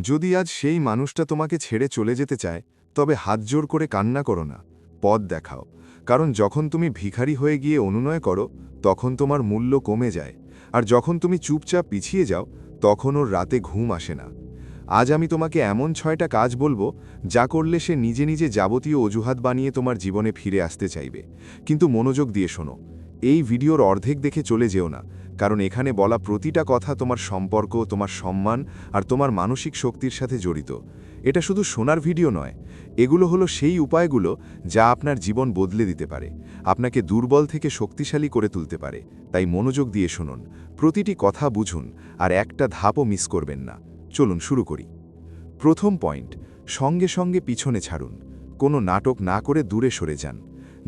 যদি আজ সেই মানুষটা তোমাকে ছেড়ে চলে যেতে চায়, তবে হাত জোর করে কান্না করো না। পথ দেখাও। কারণ যখন তুমি ভিখারি হয়ে গিয়ে অনুনয় করো, তখন তোমার মূল্য কমে যায়। আর যখন তুমি চুপচাপ পিছিয়ে যাও, তখন ওর রাতে ঘুম আসে না। আজ আমি তোমাকে এমন ছয়টা কাজ বলব, যা করলে সে নিজে নিজে যাবতীয় অজুহাত বানিয়ে তোমার জীবনে ফিরে আসতে চাইবে। কিন্তু মনোযোগ দিয়ে শোনো। এই ভিডিওর অর্ধেক দেখে চলে যেও না। কারণ এখানে বলা প্রতিটা কথা তোমার সম্পর্ক, তোমার সম্মান আর তোমার মানসিক শক্তির সাথে জড়িত। এটা শুধু শোনার ভিডিও নয়, এগুলো হলো সেই উপায়গুলো যা আপনার জীবন বদলে দিতে পারে, আপনাকে দুর্বল থেকে শক্তিশালী করে তুলতে পারে। তাই মনোযোগ দিয়ে শুনুন, প্রতিটি কথা বুঝুন আর একটা ধাপও মিস করবেন না। চলুন শুরু করি। প্রথম পয়েন্ট, সঙ্গে সঙ্গে পিছনে ছাড়ুন। কোনো নাটক না করে দূরে সরে যান।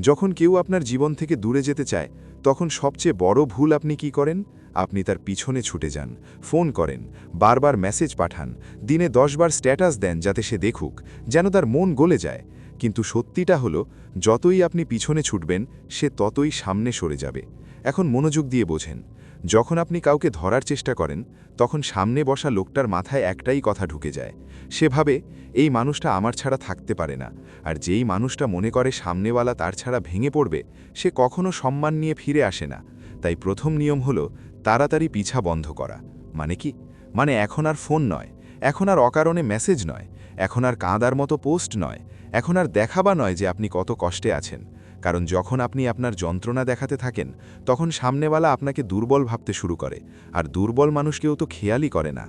যখন কেউ আপনার জীবন থেকে দূরে যেতে চায় তখন সবচেয়ে বড় ভুল আপনি কি করেন? আপনি তার পিছনে ছুটে যান, ফোন করেন, বারবার মেসেজ পাঠান, দিনে দশবার স্ট্যাটাস দেন যাতে সে দেখুক, যেন তার মন গলে যায়। কিন্তু সত্যিটা হলো, যতই আপনি পিছনে ছুটবেন, সে ততই সামনে সরে যাবে। এখন মনোযোগ দিয়ে বোঝেন, যখন আপনি কাউকে ধরার চেষ্টা করেন তখন সামনে বসা লোকটার মাথায় একটাই কথা ঢুকে যায়। সেভাবে এই মানুষটা আমার ছাড়া থাকতে পারে না, আর যেই মানুষটা মনে করে সামনেওয়ালা তার ছাড়া ভেঙে পড়বে, সে কখনো সম্মান নিয়ে ফিরে আসে না। তাই প্রথম নিয়ম হলো, তাড়াতাড়ি পিছা বন্ধ করা। মানে কি? মানে এখন আর ফোন নয়, এখন আর অকারণে মেসেজ নয়, এখন আর কাঁদার মতো পোস্ট নয়, এখন আর দেখাবা নয় যে আপনি কত কষ্টে আছেন। কারণ যখন আপনি আপনার যন্ত্রণা দেখাতে থাকেন, তখন সামনেওয়ালা আপনাকে দুর্বল ভাবতে শুরু করে, আর দুর্বল মানুষকেও তো খেয়ালই করে না।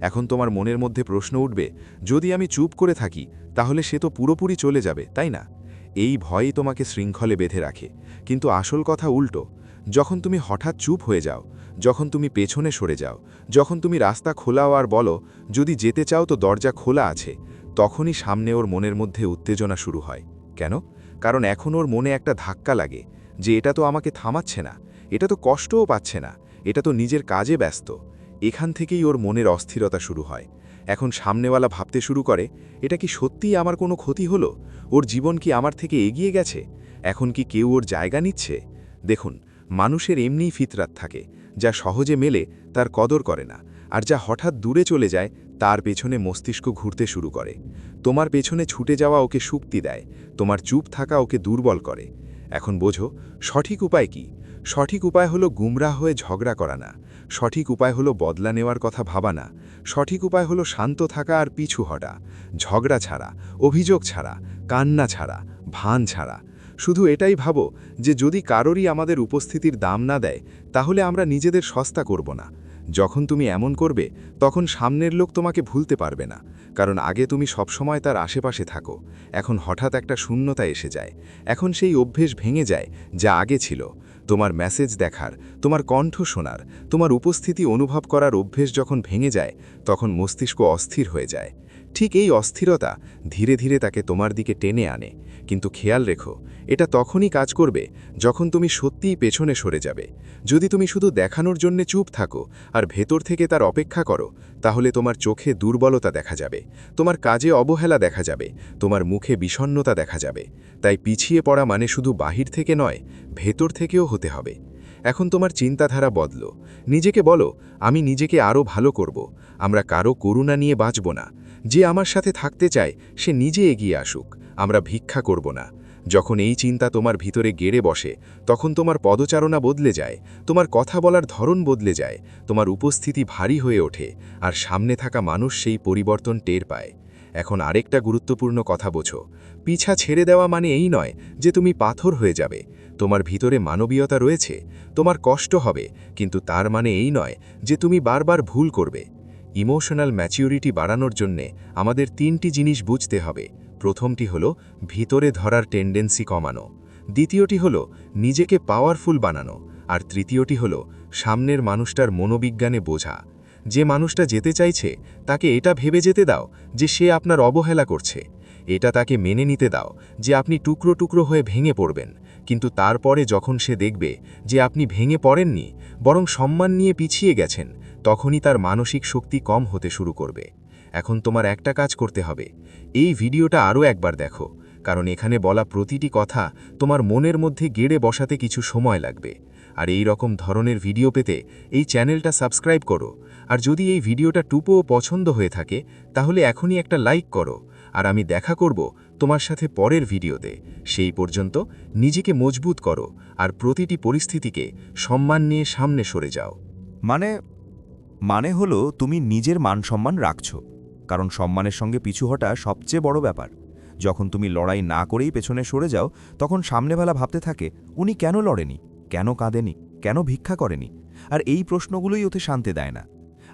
এখন তোমার মনের মধ্যে প্রশ্ন উঠবে, যদি আমি চুপ করে থাকি, তাহলে সে তো পুরোপুরি চলে যাবে, তাই না? এই ভয়ই তোমাকে শৃঙ্খলে বেঁধে রাখে। কিন্তু আসল কথা উল্টো, যখন তুমি হঠাৎ চুপ হয়ে যাও, যখন তুমি পেছনে সরে যাও, যখন তুমি রাস্তা খোলাও আর বলো, যদি যেতে চাও তো দরজা খোলা আছে, তখনই সামনে ওর মনের মধ্যে উত্তেজনা শুরু হয়। কেন? কারণ এখন ওর মনে একটা ধাক্কা লাগে যে এটা তো আমাকে থামাচ্ছে না, এটা তো কষ্টও পাচ্ছে না, এটা তো নিজের কাজে ব্যস্ত। এখান থেকেই ওর মনের অস্থিরতা শুরু হয়। এখন সামনেওয়ালা ভাবতে শুরু করে, এটা কি সত্যিই আমার কোনো ক্ষতি হলো? ওর জীবন কি আমার থেকে এগিয়ে গেছে? এখন কি কেউ ওর জায়গা নিচ্ছে? দেখুন, মানুষের এমনিই ফিতরাত থাকে, যা সহজে মেলে তার কদর করে না, আর যা হঠাৎ দূরে চলে যায় তার পেছনে মস্তিষ্ক ঘুরতে শুরু করে। তোমার পেছনে ছুটে যাওয়া ওকে শক্তি দেয়, তোমার চুপ থাকা ওকে দুর্বল করে। এখন বোঝো, সঠিক উপায় কি? সঠিক উপায় হলো গুমরা হয়ে ঝগড়া করা না। সঠিক উপায় হলো বদলা নেওয়ার কথা ভাবা না। সঠিক উপায় হলো শান্ত থাকা আর পিছু হটা। ঝগড়া ছাড়া, অভিযোগ ছাড়া, কান্না ছাড়া, ভান ছাড়া। শুধু এটাই ভাবো যে যদি কারোরই আমাদের উপস্থিতির দাম না দেয়, তাহলে আমরা নিজেদের সস্তা করব না। যখন তুমি এমন করবে, তখন সামনের লোক তোমাকে ভুলতে পারবে না, কারণ আগে তুমি সবসময় তার আশেপাশে থাকো। এখন হঠাৎ একটা শূন্যতা এসে যায়। এখন সেই অভ্যেস ভেঙে যায় যা আগে ছিল। তোমার মেসেজ দেখার, তোমার কণ্ঠ শোনার, তোমার উপস্থিতি অনুভব করার অভ্যেস যখন ভেঙে যায়, তখন মস্তিষ্ক অস্থির হয়ে যায়। ঠিক এই অস্থিরতা ধীরে ধীরে তাকে তোমার দিকে টেনে আনে। কিন্তু খেয়াল রেখো, এটা তখনই কাজ করবে যখন তুমি সত্যিই পেছনে সরে যাবে। যদি তুমি শুধু দেখানোর জন্যে চুপ থাকো আর ভেতর থেকে তার অপেক্ষা করো, তাহলে তোমার চোখে দুর্বলতা দেখা যাবে, তোমার কাজে অবহেলা দেখা যাবে, তোমার মুখে বিষণ্নতা দেখা যাবে। তাই পিছিয়ে পড়া মানে শুধু বাহির থেকে নয়, ভেতর থেকেও হতে হবে। এখন তোমার চিন্তাধারা বদল। নিজেকে বলো, আমি নিজেকে আরও ভালো করব। আমরা কারও করুণা নিয়ে বাঁচব না। যে আমার সাথে থাকতে চায়, সে নিজে এগিয়ে আসুক। আমরা ভিক্ষা করব না। যখন এই চিন্তা তোমার ভিতরে গেড়ে বসে, তখন তোমার পদচারণা বদলে যায়, তোমার কথা বলার ধরন বদলে যায়, তোমার উপস্থিতি ভারী হয়ে ওঠে, আর সামনে থাকা মানুষ সেই পরিবর্তন টের পায়। এখন আরেকটা গুরুত্বপূর্ণ কথা বোঝো। পিছা ছেড়ে দেওয়া মানে এই নয় যে তুমি পাথর হয়ে যাবে। তোমার ভিতরে মানবীয়তা রয়েছে, তোমার কষ্ট হবে, কিন্তু তার মানে এই নয় যে তুমি বারবার ভুল করবে। ইমোশনাল ম্যাচিউরিটি বাড়ানোর জন্যে আমাদের তিনটি জিনিস বুঝতে হবে। প্রথমটি হল ভিতরে ধরার টেন্ডেন্সি কমানো। দ্বিতীয়টি হল নিজেকে পাওয়ারফুল বানানো। আর তৃতীয়টি হল সামনের মানুষটার মনোবিজ্ঞানে বোঝা। যে মানুষটা যেতে চাইছে, তাকে এটা ভেবে যেতে দাও যে সে আপনার অবহেলা করছে। এটা তাকে মেনে নিতে দাও যে আপনি টুকরো টুকরো হয়ে ভেঙে পড়বেন। কিন্তু তারপরে যখন সে দেখবে যে আপনি ভেঙে পড়েননি, বরং সম্মান নিয়ে পিছিয়ে গেছেন, তখনই তার মানসিক শক্তি কম হতে শুরু করবে। এখন তোমার একটা কাজ করতে হবে। এই ভিডিওটা আরও একবার দেখো, কারণ এখানে বলা প্রতিটি কথা তোমার মনের মধ্যে গেড়ে বসাতে কিছু সময় লাগবে। আর এই রকম ধরনের ভিডিও পেতে এই চ্যানেলটা সাবস্ক্রাইব করো। আর যদি এই ভিডিওটা টুপোও পছন্দ হয়ে থাকে, তাহলে এখনই একটা লাইক করো। আর আমি দেখা করব তোমার সাথে পরের ভিডিওতে। সেই পর্যন্ত নিজেকে মজবুত করো আর প্রতিটি পরিস্থিতিকে সম্মান নিয়ে সামনে সরে যাও। মানে মানে হলো তুমি নিজের মান সম্মান রাখছো, কারণ সম্মানের সঙ্গে পিছু হটা সবচেয়ে বড় ব্যাপার। যখন তুমি লড়াই না করেই পেছনে সরে যাও, তখন সামনেবেলা ভাবতে থাকে, উনি কেন লড়েনি? কেন কাঁদেনি? কেন ভিক্ষা করেনি? আর এই প্রশ্নগুলোই ওতে শান্তি দেয় না।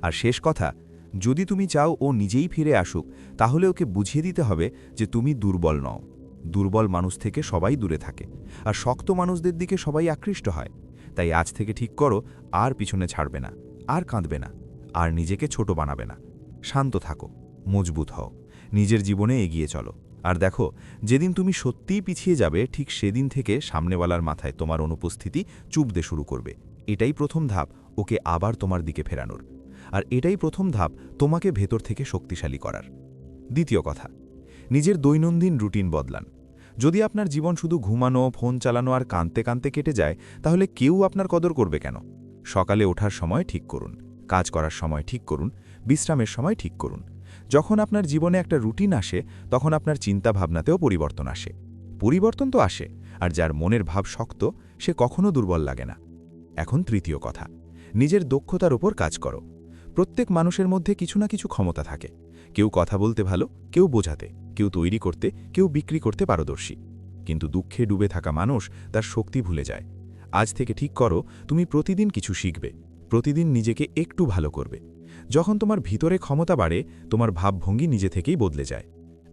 আর শেষ কথা যদি তুমি চাও ও নিজেই ফিরে আসুক, তাহলে ওকে বুঝিয়ে দিতে হবে যে তুমি দুর্বল নও। দুর্বল মানুষ থেকে সবাই দূরে থাকে, আর শক্ত মানুষদের দিকে সবাই আকৃষ্ট হয়। তাই আজ থেকে ঠিক করো, আর পিছনে ছাড়বে না, আর কাঁদবে না, আর নিজেকে ছোট বানাবে না। শান্ত থাকো, মজবুত হও, নিজের জীবনে এগিয়ে চলো। আর দেখো, যেদিন তুমি সত্যিই পিছিয়ে যাবে, ঠিক সেদিন থেকে সামনেওয়ালার মাথায় তোমার অনুপস্থিতি চুপদে শুরু করবে। এটাই প্রথম ধাপ, ওকে আবার তোমার দিকে ফেরানোর। আর এটাই প্রথম ধাপ তোমাকে ভেতর থেকে শক্তিশালী করার। দ্বিতীয় কথা, নিজের দৈনন্দিন রুটিন বদলান। যদি আপনার জীবন শুধু ঘুমানো, ফোন চালানো আর কাঁদতে কাঁদতে কেটে যায়, তাহলে কেউ আপনার কদর করবে কেন? সকালে ওঠার সময় ঠিক করুন, কাজ করার সময় ঠিক করুন, বিশ্রামের সময় ঠিক করুন। যখন আপনার জীবনে একটা রুটিন আসে, তখন আপনার চিন্তা ভাবনাতেও পরিবর্তন আসে। পরিবর্তন তো আসে, আর যার মনের ভাব শক্ত, সে কখনো দুর্বল লাগে না। এখন তৃতীয় কথা, নিজের দক্ষতার ওপর কাজ করো। প্রত্যেক মানুষের মধ্যে কিছু না কিছু ক্ষমতা থাকে। কেউ কথা বলতে ভালো, কেউ বোঝাতে, কেউ তৈরি করতে, কেউ বিক্রি করতে পারদর্শী। কিন্তু দুঃখে ডুবে থাকা মানুষ তার শক্তি ভুলে যায়। আজ থেকে ঠিক করো, তুমি প্রতিদিন কিছু শিখবে, প্রতিদিন নিজেকে একটু ভালো করবে। যখন তোমার ভিতরে ক্ষমতা বাড়ে, তোমার ভাবভঙ্গি নিজে থেকেই বদলে যায়।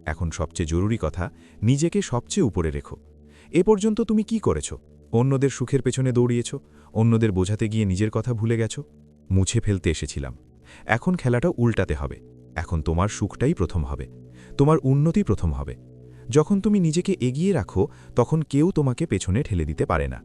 এখন সবচেয়ে জরুরি কথা, নিজেকে সবচেয়ে উপরে রেখো। এ পর্যন্ত তুমি কি করেছ? অন্যদের সুখের পেছনে দৌড়িয়েছ? অন্যদের বোঝাতে গিয়ে নিজের কথা ভুলে গেছ? মুছে ফেলতে এসেছিলাম। এখন খেলাটা উল্টাতে হবে। এখন তোমার সুখটাই প্রথম হবে। তোমার উন্নতি প্রথম হবে। যখন তুমি নিজেকে এগিয়ে রাখো, তখন কেউ তোমাকে পেছনে ঠেলে দিতে পারে না।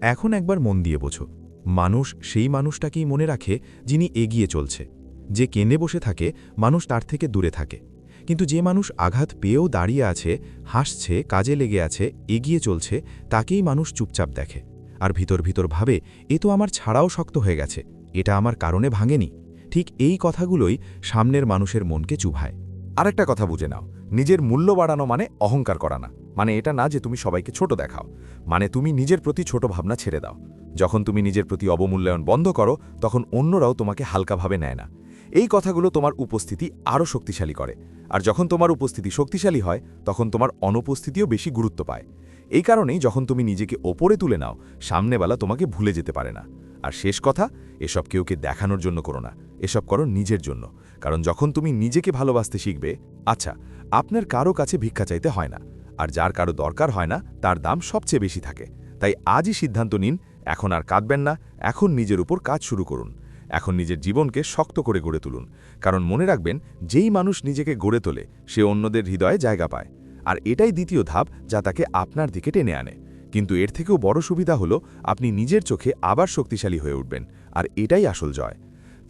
এখন একবার মন দিয়ে বোঝো। মানুষ সেই মানুষটাকেই মনে রাখে যিনি এগিয়ে চলছে। যে কেঁদে বসে থাকে, মানুষ তার থেকে দূরে থাকে। কিন্তু যে মানুষ আঘাত পেয়েও দাঁড়িয়ে আছে, হাসছে, কাজে লেগে আছে, এগিয়ে চলছে, তাকেই মানুষ চুপচাপ দেখে। আর ভিতর ভিতর ভাবে, এ তো আমার ছাড়াও শক্ত হয়ে গেছে। এটা আমার কারণে ভাঙেনি। ঠিক এই কথাগুলোই সামনের মানুষের মনকে চুভায়। আরেকটা কথা বুঝে নাও, নিজের মূল্য বাড়ানো মানে অহংকার করা না। মানে এটা না যে তুমি সবাইকে ছোট দেখাও মানে তুমি নিজের প্রতি ছোট ভাবনা ছেড়ে দাও। যখন তুমি নিজের প্রতি অবমূল্যায়ন বন্ধ করো, তখন অন্যরাও তোমাকে হালকাভাবে নেয় না। এই কথাগুলো তোমার উপস্থিতি আরও শক্তিশালী করে। আর যখন তোমার উপস্থিতি শক্তিশালী হয়, তখন তোমার অনুপস্থিতিও বেশি গুরুত্ব পায়। এই কারণেই যখন তুমি নিজেকে ওপরে তুলে নাও, সামনেবেলা তোমাকে ভুলে যেতে পারে না। আর শেষ কথা, এসব কেউকে দেখানোর জন্য করো না। এসব করো নিজের জন্য। কারণ যখন তুমি নিজেকে ভালোবাসতে শিখবে আচ্ছা আপনার কারও কাছে ভিক্ষা চাইতে হয় না। আর যার কারও দরকার হয় না, তার দাম সবচেয়ে বেশি থাকে। তাই আজই সিদ্ধান্ত নিন, এখন আর কাঁদবেন না, এখন নিজের উপর কাজ শুরু করুন। এখন নিজের জীবনকে শক্ত করে গড়ে তুলুন। কারণ মনে রাখবেন, যেই মানুষ নিজেকে গড়ে তোলে, সে অন্যদের হৃদয়ে জায়গা পায়। আর এটাই দ্বিতীয় ধাপ যা তাকে আপনার দিকে টেনে আনে। কিন্তু এর থেকেও বড় সুবিধা হলো আপনি নিজের চোখে আবার শক্তিশালী হয়ে উঠবেন, আর এটাই আসল জয়।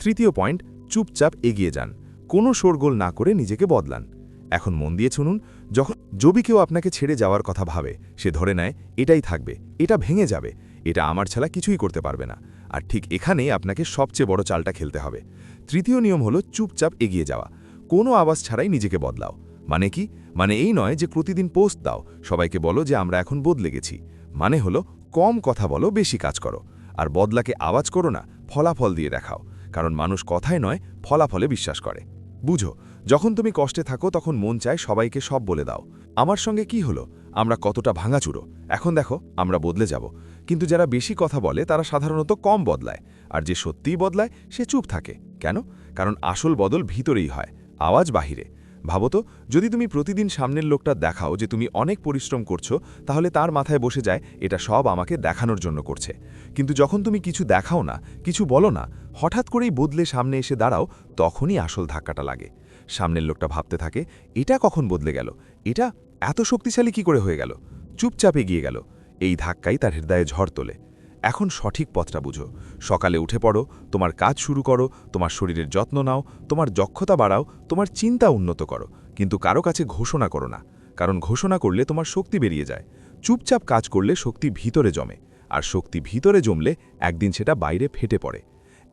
তৃতীয় পয়েন্ট, চুপচাপ এগিয়ে যান, কোনো শোরগোল না করে নিজেকে বদলান। এখন মন দিয়ে শুনুন, যখন যদি কেউ আপনাকে ছেড়ে যাওয়ার কথা ভাবে, সে ধরে নেয়, এটাই থাকবে, এটা ভেঙে যাবে, এটা আমার ছাড়া কিছুই করতে পারবে না। আর ঠিক এখানেই আপনাকে সবচেয়ে বড় চালটা খেলতে হবে। তৃতীয় নিয়ম হলো চুপচাপ এগিয়ে যাওয়া, কোনো আওয়াজ ছাড়াই নিজেকে বদলাও। মানে কি? মানে এই নয় যে প্রতিদিন পোস্ট দাও, সবাইকে বলো যে আমরা এখন বদলে গেছি। মানে হলো, কম কথা বলো, বেশি কাজ করো। আর বদলাকে আওয়াজ করো না, ফলাফল দিয়ে দেখাও। কারণ মানুষ কথায় নয়, ফলাফলে বিশ্বাস করে। বুঝো, যখন তুমি কষ্টে থাকো, তখন মন চায় সবাইকে সব বলে দাও। আমার সঙ্গে কি হলো? আমরা কতটা ভাঙাচুরো। এখন দেখো, আমরা বদলে যাব। কিন্তু যারা বেশি কথা বলে, তারা সাধারণত কম বদলায়। আর যে সত্যিই বদলায়, সে চুপ থাকে। কেন? কারণ আসল বদল ভিতরেই হয়, আওয়াজ বাহিরে। ভাবতো যদি তুমি প্রতিদিন সামনের লোকটা দেখাও যে তুমি অনেক পরিশ্রম করছ, তাহলে তার মাথায় বসে যায়, এটা সব আমাকে দেখানোর জন্য করছে। কিন্তু যখন তুমি কিছু দেখাও না, কিছু বলো না, হঠাৎ করেই বদলে সামনে এসে দাঁড়াও, তখনই আসল ধাক্কাটা লাগে। সামনের লোকটা ভাবতে থাকে, এটা কখন বদলে গেল? এটা এত শক্তিশালী কি করে হয়ে গেল? চুপচাপ এগিয়ে গেল। এই ধাক্কাই তার হৃদয়ে ঝড় তোলে। এখন সঠিক পথটা বুঝো। সকালে উঠে পড়ো, তোমার কাজ শুরু করো, তোমার শরীরের যত্ন নাও, তোমার দক্ষতা বাড়াও, তোমার চিন্তা উন্নত করো। কিন্তু কারও কাছে ঘোষণা করো না, কারণ ঘোষণা করলে তোমার শক্তি বেরিয়ে যায়। চুপচাপ কাজ করলে শক্তি ভিতরে জমে, আর শক্তি ভিতরে জমলে একদিন সেটা বাইরে ফেটে পড়ে।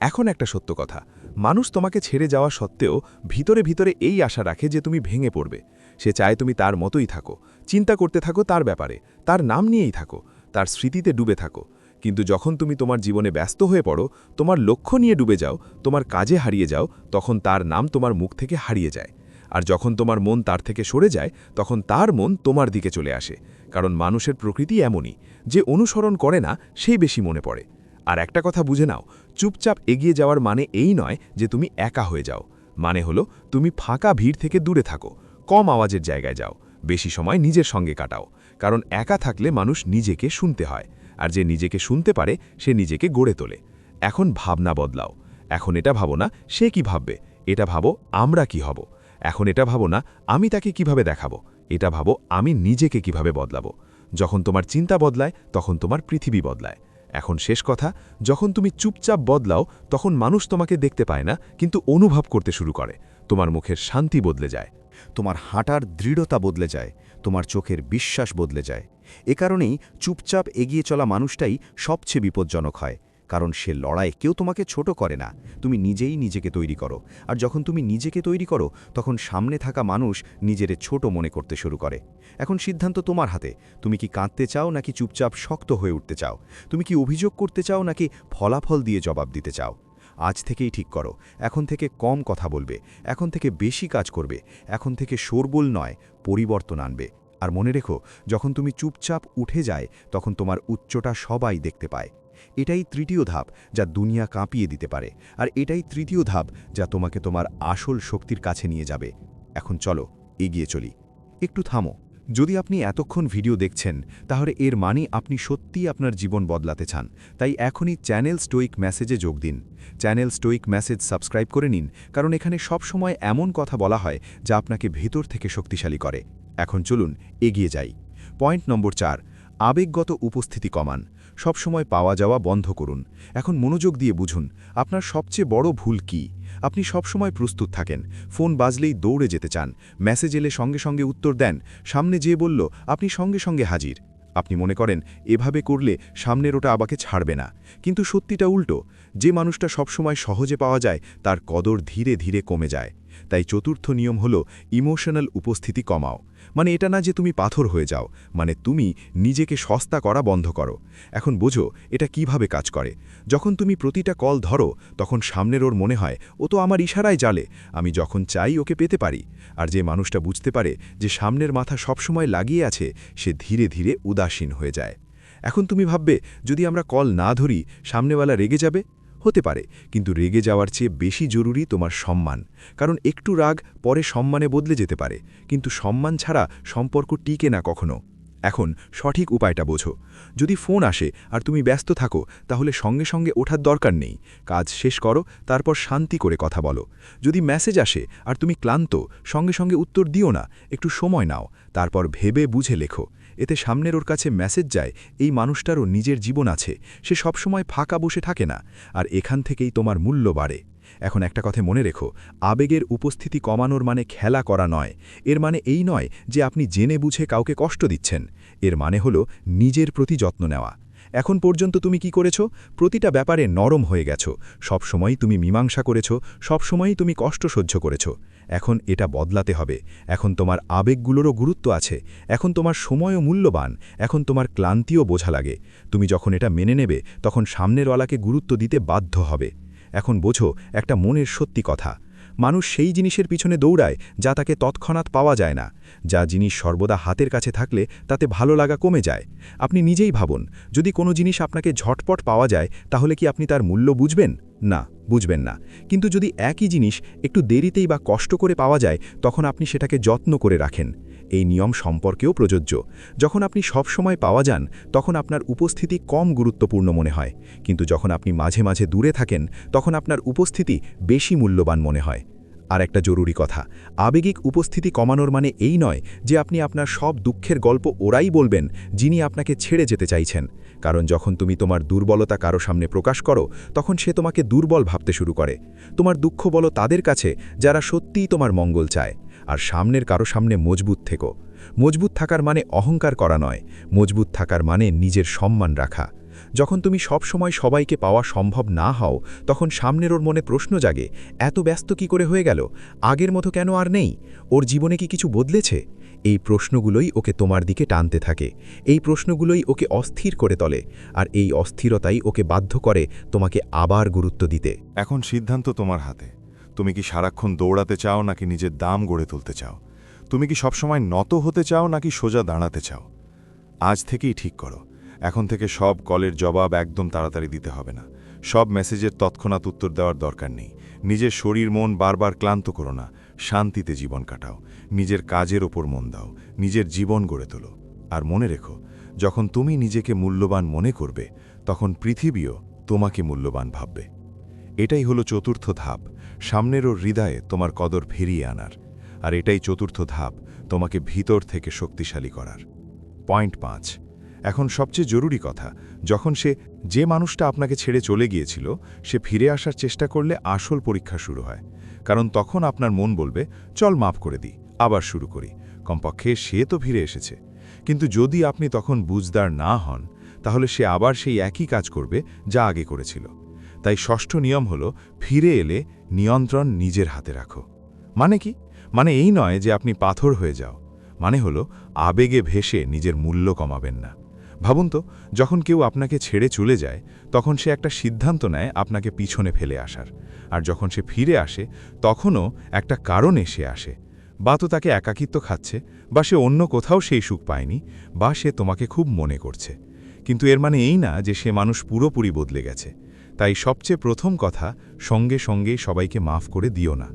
এখন একটা সত্য কথা, মানুষ তোমাকে ছেড়ে যাওয়া সত্ত্বেও ভিতরে ভিতরে এই আশা রাখে যে তুমি ভেঙে পড়বে। সে চায় তুমি তার মতোই থাকো, চিন্তা করতে থাকো তার ব্যাপারে, তার নাম নিয়েই থাকো, তার স্মৃতিতে ডুবে থাকো। কিন্তু যখন তুমি তোমার জীবনে ব্যস্ত হয়ে পড়ো, তোমার লক্ষ্য নিয়ে ডুবে যাও, তোমার কাজে হারিয়ে যাও, তখন তার নাম তোমার মুখ থেকে হারিয়ে যায়। আর যখন তোমার মন তার থেকে সরে যায়, তখন তার মন তোমার দিকে চলে আসে। কারণ মানুষের প্রকৃতি এমনই, যে অনুসরণ করে না, সেই বেশি মনে পড়ে। আর একটা কথা বুঝে নাও, চুপচাপ এগিয়ে যাওয়ার মানে এই নয় যে তুমি একা হয়ে যাও। মানে হলো, তুমি ফাঁকা ভিড় থেকে দূরে থাকো, কম আওয়াজের জায়গায় যাও, বেশি সময় নিজের সঙ্গে কাটাও। কারণ একা থাকলে মানুষ নিজেকে শুনতে হয়। আর যে নিজেকে শুনতে পারে, সে নিজেকে গড়ে তোলে। এখন ভাবনা বদলাও। এখন এটা ভাবো না, সে কি ভাববে? এটা ভাবো, আমরা কি হব? এখন এটা ভাবো না, আমি তাকে কীভাবে দেখাবো? এটা ভাবো, আমি নিজেকে কীভাবে বদলাবো? যখন তোমার চিন্তা বদলায়, তখন তোমার পৃথিবী বদলায়। এখন শেষ কথা, যখন তুমি চুপচাপ বদলাও, তখন মানুষ তোমাকে দেখতে পায় না, কিন্তু অনুভব করতে শুরু করে। তোমার মুখের শান্তি বদলে যায়। তোমার হাঁটার দৃঢ়তা বদলে যায়। তোমার চোখের বিশ্বাস বদলে যায়। এ কারণেই চুপচাপ এগিয়ে চলা মানুষটাই সবচেয়ে বিপজ্জনক হয়। কারণ সে লড়াই কেউ তোমাকে ছোট করে না। তুমি নিজেই নিজেকে তৈরি করো। আর যখন তুমি নিজেকে তৈরি করো, তখন সামনে থাকা মানুষ নিজের ছোট মনে করতে শুরু করে। এখন সিদ্ধান্ত তোমার হাতে। তুমি কি কাঁদতে চাও নাকি চুপচাপ শক্ত হয়ে উঠতে চাও? তুমি কি অভিযোগ করতে চাও নাকি ফলাফল দিয়ে জবাব দিতে চাও? আজ থেকেই ঠিক করো। এখন থেকে কম কথা বলবে। এখন থেকে বেশি কাজ করবে। এখন থেকে শোরবোল নয়, পরিবর্তন আনবে। আর মনে রেখো, যখন তুমি চুপচাপ উঠে যায়, তখন তোমার উচ্চটা সবাই দেখতে পায়। এটাই তৃতীয় ধাপ যা দুনিয়া কাঁপিয়ে দিতে পারে, আর এটাই তৃতীয় ধাপ যা তোমাকে তোমার আসল শক্তির কাছে নিয়ে যাবে। এখন চলো, এগিয়ে চলি। একটু থামো। যদি আপনি এতক্ষণ ভিডিও দেখছেন, তাহলে এর মানে আপনি সত্যিই আপনার জীবন বদলাতে চান। তাই এখনই চ্যানেল স্টোইক মেসেজে যোগ দিন। চ্যানেল স্টোইক মেসেজ সাবস্ক্রাইব করে নিন, কারণ এখানে সব সময় এমন কথা বলা হয় যা আপনাকে ভেতর থেকে শক্তিশালী করে। এখন চলুন এগিয়ে যাই। পয়েন্ট নম্বর চার, আবেগগত উপস্থিতি কমান। সবসময় পাওয়া যাওয়া বন্ধ করুন। এখন মনোযোগ দিয়ে বুঝুন, আপনার সবচেয়ে বড় ভুল কি? আপনি সবসময় প্রস্তুত থাকেন, ফোন বাজলেই দৌড়ে যেতে চান, মেসেজ এলে সঙ্গে সঙ্গে উত্তর দেন, সামনে যে বলল, আপনি সঙ্গে সঙ্গে হাজির। আপনি মনে করেন, এভাবে করলে সামনের ওটা আবাকে ছাড়বে না। কিন্তু সত্যিটা উল্টো, যে মানুষটা সবসময় সহজে পাওয়া যায়, তার কদর ধীরে ধীরে কমে যায়। তাই চতুর্থ নিয়ম হল, ইমোশনাল উপস্থিতি কমাও। মানে এটা না যে তুমি পাথর হয়ে যাও মানে তুমি নিজেকে সস্তা করা বন্ধ করো। এখন বোঝো, এটা কীভাবে কাজ করে। যখন তুমি প্রতিটা কল ধরো, তখন সামনের ওর মনে হয়, ও তো আমার ইশারায় জালে আমি যখন চাই ওকে পেতে পারি। আর যে মানুষটা বুঝতে পারে যে সামনের মাথা সবসময় লাগিয়ে আছে, সে ধীরে ধীরে উদাসীন হয়ে যায়। এখন তুমি ভাববে, যদি আমরা কল না ধরি, সামনেওয়ালা রেগে যাবে? হতে পারে, কিন্তু রেগে যাওয়ার চেয়ে বেশি জরুরি তোমার সম্মান। কারণ একটু রাগ পরে সম্মানে বদলে যেতে পারে, কিন্তু সম্মান ছাড়া সম্পর্ক টিকে না কখনো। এখন সঠিক উপায়টা বোঝো। যদি ফোন আসে আর তুমি ব্যস্ত থাকো, তাহলে সঙ্গে সঙ্গে ওঠার দরকার নেই। কাজ শেষ করো, তারপর শান্তি করে কথা বলো। যদি মেসেজ আসে আর তুমি ক্লান্ত, সঙ্গে সঙ্গে উত্তর দিও না, একটু সময় নাও, তারপর ভেবে বুঝে লেখো। এতে সামনের ওর কাছে মেসেজ যায়, এই মানুষটারও নিজের জীবন আছে, সে সবসময় ফাঁকা বসে থাকে না, আর এখান থেকেই তোমার মূল্য বাড়ে। এখন একটা কথা মনে রেখো, আবেগের উপস্থিতি কমানোর মানে খেলা করা নয়। এর মানে এই নয় যে আপনি জেনে বুঝে কাউকে কষ্ট দিচ্ছেন। এর মানে হলো নিজের প্রতি যত্ন নেওয়া। এখন পর্যন্ত তুমি কি করেছ? প্রতিটা ব্যাপারে নরম হয়ে গেছো। সবসময়ই তুমি মীমাংসা করেছ, সবসময়ই তুমি কষ্ট সহ্য করেছ। এখন এটা বদলাতে হবে। এখন তোমার আবেগগুলোরও গুরুত্ব আছে। এখন তোমার সময়ও মূল্যবান। এখন তোমার ক্লান্তিও বোঝা লাগে। তুমি যখন এটা মেনে নেবে, তখন সামনের সামনেরওয়ালাকে গুরুত্ব দিতে বাধ্য হবে। এখন বোঝো, একটা মনের সত্যি কথা। মানুষ সেই জিনিসের পিছনে দৌড়ায় যা তাকে তৎক্ষণাৎ পাওয়া যায় না। যা জিনিস সর্বদা হাতের কাছে থাকলে তাতে ভালো লাগা কমে যায়। আপনি নিজেই ভাবুন, যদি কোনো জিনিস আপনাকে ঝটপট পাওয়া যায়, তাহলে কি আপনি তার মূল্য বুঝবেন? না বুঝবেন না। কিন্তু যদি একই জিনিস একটু দেরিতেই বা কষ্ট করে পাওয়া যায়, তখন আপনি সেটাকে যত্ন করে রাখেন। এই নিয়ম সম্পর্কেও প্রযোজ্য। যখন আপনি সব সময় পাওয়া যান, তখন আপনার উপস্থিতি কম গুরুত্বপূর্ণ মনে হয়। কিন্তু যখন আপনি মাঝে মাঝে দূরে থাকেন, তখন আপনার উপস্থিতি বেশি মূল্যবান মনে হয়। আর একটা জরুরি কথা, আবেগিক উপস্থিতি কমানোর মানে এই নয় যে আপনি আপনার সব দুঃখের গল্প ওরাই বলবেন যিনি আপনাকে ছেড়ে যেতে চাইছেন। কারণ যখন তুমি তোমার দুর্বলতা কারও সামনে প্রকাশ করো, তখন সে তোমাকে দুর্বল ভাবতে শুরু করে। তোমার দুঃখ বলো তাদের কাছে, যারা সত্যিই তোমার মঙ্গল চায়। আর সামনের কারও সামনে মজবুত থেকো। মজবুত থাকার মানে অহংকার করা নয়, মজবুত থাকার মানে নিজের সম্মান রাখা। যখন তুমি সব সময় সবাইকে পাওয়া সম্ভব না হও, তখন সামনের ওর মনে প্রশ্ন জাগে, এত ব্যস্ত কি করে হয়ে গেল? আগের মতো কেন আর নেই? ওর জীবনে কি কিছু বদলেছে? এই প্রশ্নগুলোই ওকে তোমার দিকে টানতে থাকে। এই প্রশ্নগুলোই ওকে অস্থির করে তোলে আর এই অস্থিরতাই ওকে বাধ্য করে তোমাকে আবার গুরুত্ব দিতে। এখন সিদ্ধান্ত তোমার হাতে। তুমি কি সারাক্ষণ দৌড়াতে চাও নাকি নিজের দাম গড়ে তুলতে চাও? তুমি কি সবসময় নত হতে চাও নাকি সোজা দাঁড়াতে চাও? আজ থেকেই ঠিক করো। এখন থেকে সব কলের জবাব একদম তাড়াতাড়ি দিতে হবে না। সব মেসেজের তৎক্ষণাৎ উত্তর দেওয়ার দরকার নেই। নিজের শরীর মন বারবার ক্লান্ত করো না। শান্তিতে জীবন কাটাও। নিজের কাজের ওপর মন দাও। নিজের জীবন গড়ে তোলো। আর মনে রেখো, যখন তুমি নিজেকে মূল্যবান মনে করবে, তখন পৃথিবীও তোমাকে মূল্যবান ভাববে। এটাই হলো চতুর্থ ধাপ। সামনের ও হৃদয়ে তোমার কদর ফিরিয়ে আনার, আর এটাই চতুর্থ ধাপ, তোমাকে ভিতর থেকে শক্তিশালী করার। পয়েন্ট পাঁচ, এখন সবচেয়ে জরুরি কথা, যখন সে, যে মানুষটা আপনাকে ছেড়ে চলে গিয়েছিল, সে ফিরে আসার চেষ্টা করলে আসল পরীক্ষা শুরু হয়। কারণ তখন আপনার মন বলবে, চল মাফ করে দিই আবার শুরু করি। কমপক্ষে সে তো ফিরে এসেছে। কিন্তু যদি আপনি তখন বুঝদার না হন, তাহলে সে আবার সেই একই কাজ করবে যা আগে করেছিল। তাই ষষ্ঠ নিয়ম হল ফিরে এলে নিয়ন্ত্রণ নিজের হাতে রাখো। মানে কি? মানে এই নয় যে আপনি পাথর হয়ে যাও। মানে হলো আবেগে ভেসে নিজের মূল্য কমাবেন না। ভাবুন তো, যখন কেউ আপনাকে ছেড়ে চলে যায়, তখন সে একটা সিদ্ধান্ত নেয় আপনাকে পিছনে ফেলে আসার। আর যখন সে ফিরে আসে, তখনও একটা কারণে সে আসে। বা তো তাকে একাকিত্ব খাচ্ছে, বা সে অন্য কোথাও সেই সুখ পায়নি, বা সে তোমাকে খুব মনে করছে। কিন্তু এর মানে এই না যে সে মানুষ পুরোপুরি বদলে গেছে। তাই সবচেয়ে প্রথম কথা, সঙ্গে সঙ্গেই সবাইকে মাফ করে দিও না।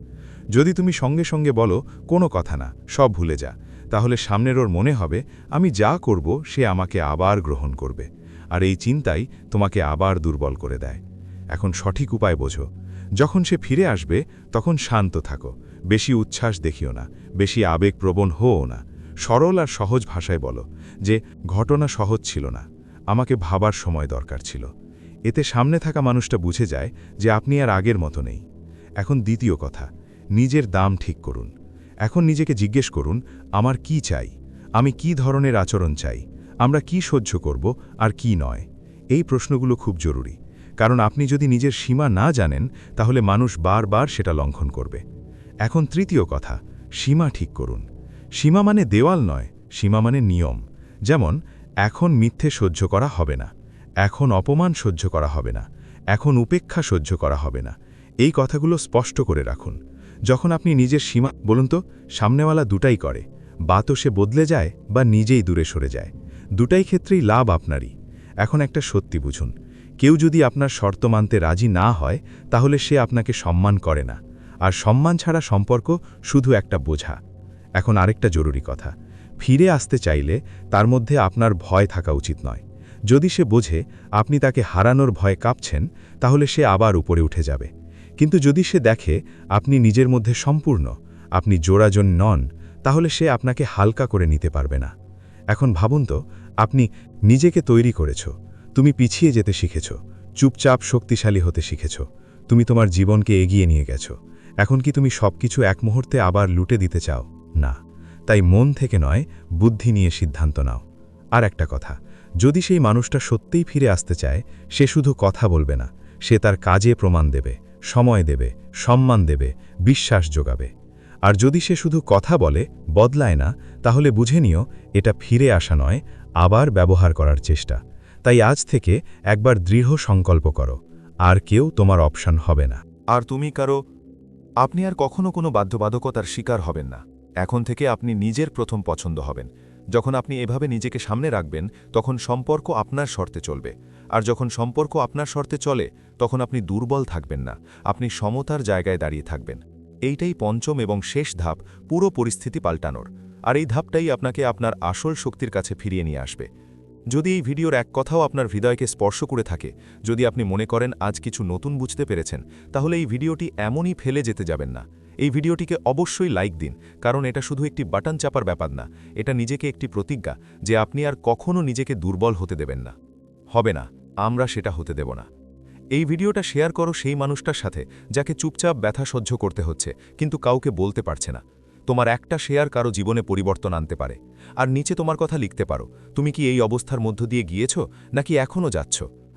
যদি তুমি সঙ্গে সঙ্গে বলো, কোনো কথা না, সব ভুলে যা। তাহলে সামনের ওর মনে হবে, আমি যা করব, সে আমাকে আবার গ্রহণ করবে। আর এই চিন্তাই তোমাকে আবার দুর্বল করে দেয়। এখন সঠিক উপায় বোঝো। যখন সে ফিরে আসবে, তখন শান্ত থাকো। বেশি উচ্ছ্বাস দেখিও না। বেশি আবেগপ্রবণ হও না। সরল আর সহজ ভাষায় বলো যে, ঘটনা সহজ ছিল না। আমাকে ভাবার সময় দরকার ছিল। এতে সামনে থাকা মানুষটা বুঝে যায় যে আপনি আর আগের মতো নেই। এখন দ্বিতীয় কথা, নিজের দাম ঠিক করুন। এখন নিজেকে জিজ্ঞেস করুন, আমার কি চাই? আমি কি ধরনের আচরণ চাই? আমরা কি সহ্য করব আর কি নয়? এই প্রশ্নগুলো খুব জরুরি, কারণ আপনি যদি নিজের সীমা না জানেন, তাহলে মানুষ বারবার সেটা লঙ্ঘন করবে। এখন তৃতীয় কথা, সীমা ঠিক করুন। সীমা মানে দেওয়াল নয়, সীমা মানে নিয়ম। যেমন, এখন মিথ্যে সহ্য করা হবে না। এখন অপমান সহ্য করা হবে না, এখন উপেক্ষা সহ্য করা হবে না। এই কথাগুলো স্পষ্ট করে রাখুন। যখন আপনি নিজের সীমা, বলুন তো, সামনেওয়ালা দুটাই করে, বা তো সে বদলে যায় বা নিজেই দূরে সরে যায়। দুটাই ক্ষেত্রেই লাভ আপনারই। এখন একটা সত্যি বুঝুন, কেউ যদি আপনার শর্ত মানতে রাজি না হয়, তাহলে সে আপনাকে সম্মান করে না। আর সম্মান ছাড়া সম্পর্ক শুধু একটা বোঝা। এখন আরেকটা জরুরি কথা, ফিরে আসতে চাইলে তার মধ্যে আপনার ভয় থাকা উচিত নয়। যদি সে বোঝে আপনি তাকে হারানোর ভয়ে কাঁপছেন, তাহলে সে আবার উপরে উঠে যাবে। কিন্তু যদি সে দেখে আপনি নিজের মধ্যে সম্পূর্ণ, আপনি জোড়াজন নন, তাহলে সে আপনাকে হালকা করে নিতে পারবে না। এখন ভাবুন তো, আপনি নিজেকে তৈরি করেছ, তুমি পিছিয়ে যেতে শিখেছ, চুপচাপ শক্তিশালী হতে শিখেছ, তুমি তোমার জীবনকে এগিয়ে নিয়ে গেছো, এখন কি তুমি সবকিছু এক মুহূর্তে আবার লুটে দিতে চাও? না। তাই মন থেকে নয়, বুদ্ধি নিয়ে সিদ্ধান্ত নাও। আর একটা কথা যদি সেই মানুষটা সত্যিই ফিরে আসতে চায়, সে শুধু কথা বলবে না, সে তার কাজে প্রমাণ দেবে, সময় দেবে, সম্মান দেবে, বিশ্বাস যোগাবে। আর যদি সে শুধু কথা বলে, বদলায় না, তাহলে বুঝে নিও, এটা ফিরে আসা নয়, আবার ব্যবহার করার চেষ্টা। তাই আজ থেকে একবার দৃঢ় সংকল্প করো, আর কেউ তোমার অপশান হবে না। আর তুমি কারও, আপনি আর কখনো কোনো বাধ্যবাধকতার শিকার হবেন না। এখন থেকে আপনি নিজের প্রথম পছন্দ হবেন। যখন আপনি এভাবে নিজেকে সামনে রাখবেন, তখন সম্পর্ক আপনার শর্তে চলবে। আর যখন সম্পর্ক আপনার শর্তে চলে, তখন আপনি দুর্বল থাকবেন না। আপনি সমতার জায়গায় দাঁড়িয়ে থাকবেন। এইটাই পঞ্চম এবং শেষ ধাপ, পুরো পরিস্থিতি পাল্টানোর। আর এই ধাপটাই আপনাকে আপনার আসল শক্তির কাছে ফিরিয়ে নিয়ে আসবে। যদি এই ভিডিওর এক কথাও আপনার হৃদয়কে স্পর্শ করে থাকে, যদি আপনি মনে করেন আজ কিছু নতুন বুঝতে পেরেছেন, তাহলে এই ভিডিওটি এমনই ফেলে যেতে যাবেন না। এই ভিডিওটিকে অবশ্যই লাইক দিন, কারণ এটা শুধু একটি বাটন চাপার ব্যাপার না, এটা নিজেকে একটি প্রতিজ্ঞা যে আপনি আর কখনও নিজেকে দুর্বল হতে দেবেন না। হবে না, আমরা সেটা হতে দেব না। এই ভিডিওটা শেয়ার করো সেই মানুষটার সাথে, যাকে চুপচাপ ব্যথা সহ্য করতে হচ্ছে, কিন্তু কাউকে বলতে পারছে না। তোমার একটা শেয়ার কারও জীবনে পরিবর্তন আনতে পারে। আর নিচে তোমার কথা লিখতে পারো, তুমি কি এই অবস্থার মধ্য দিয়ে গিয়েছ, নাকি এখনও যাচ্ছ?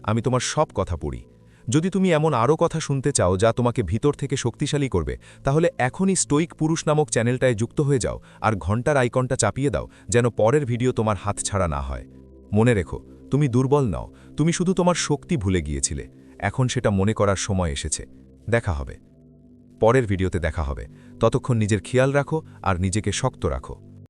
আমি তোমার সব কথা পড়ি। যদি তুমি এমন আরও কথা শুনতে চাও যা তোমাকে ভিতর থেকে শক্তিশালী করবে, তাহলে এখনই স্টোইক পুরুষ নামক চ্যানেলটায় যুক্ত হয়ে যাও আর ঘণ্টার আইকনটা চাপিয়ে দাও যেন পরের ভিডিও তোমার হাত ছাড়া না হয়। মনে রেখো, তুমি দুর্বল নাও, তুমি শুধু তোমার শক্তি ভুলে গিয়েছিলে, এখন সেটা মনে করার সময় এসেছে। দেখা হবে। পরের ভিডিওতে দেখা হবে। ততক্ষণ নিজের খেয়াল রাখো আর নিজেকে শক্ত রাখো।